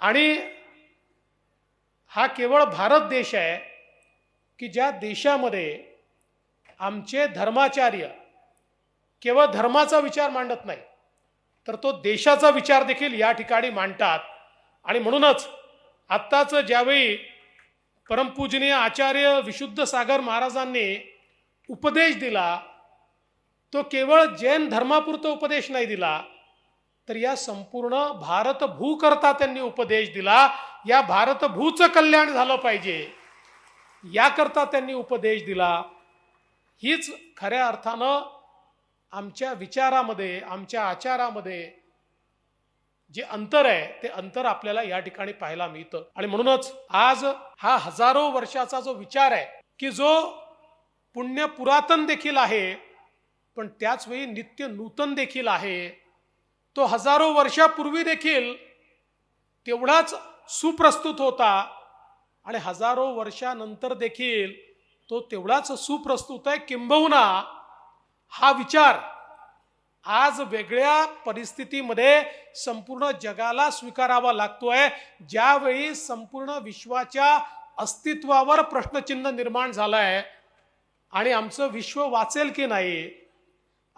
आणि हा केवळ भारत देश आहे की ज्या देशामध्ये आमचे धर्माचार्य केवळ धर्माचा विचार मांडत नाही तर तो देशाचा विचार देखील या ठिकाणी मांडतात. आणि म्हणूनच आत्ताच ज्यावेळी परमपूजनीय आचार्य विशुद्ध सागर महाराजांनी उपदेश दिला तो केवळ जैन धर्मापुरता उपदेश नाही दिला तर या संपूर्ण भारतभूकरता त्यांनी उपदेश दिला या भारतभूचं कल्याण झालं पाहिजे. याकरता त्यांनी उपदेश दिला. हीच खऱ्या अर्थानं आमच्या विचारामध्ये आमच्या आचारामध्ये जे अंतर आहे ते अंतर आपल्याला या ठिकाणी पाहायला मिळतं. आणि म्हणूनच आज हा हजारो वर्षाचा जो विचार आहे की जो पुण्य पुरातन देखील आहे पण त्याच वेळी नित्य नूतन देखील आहे तो हजारो वर्षापूर्वी देखील तेवढाच सुप्रस्तुत होता आणि हजारो वर्षानंतर देखील तो तेवढाच सुप्रस्तुत आहे. किंबहुना हा विचार आज वेगळ्या परिस्थितीमध्ये संपूर्ण जगाला स्वीकारावा लागतोय. ज्यावेळी संपूर्ण विश्वाच्या अस्तित्वावर प्रश्नचिन्ह निर्माण झालंय आणि आमचं विश्व वाचेल की नाही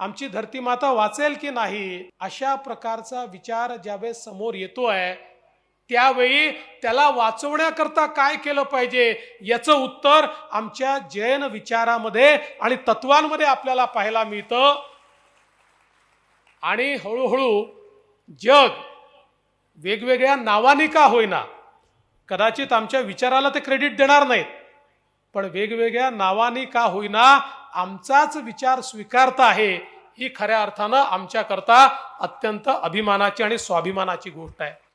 आमची धरतीमाता वाचेल की नाही अशा प्रकारचा विचार ज्यावेळेस समोर येतोय त्यावेळी त्याला वाचवण्याकरता काय केलं पाहिजे याचं उत्तर आमच्या जैन विचारामध्ये आणि तत्वांमध्ये आपल्याला पाहायला मिळतं. आणि हळूहळू जग वेगवेगळ्या नावाने का होईना कदाचित आमच्या विचाराला ते क्रेडिट देणार नाहीत पण वेगवेगळ्या नावाने का होईना आमचाच विचार स्वीकारता आहे. ही खऱ्या अर्थानं आमच्याकरता अत्यंत अभिमानाची आणि स्वाभिमानाची गोष्ट आहे.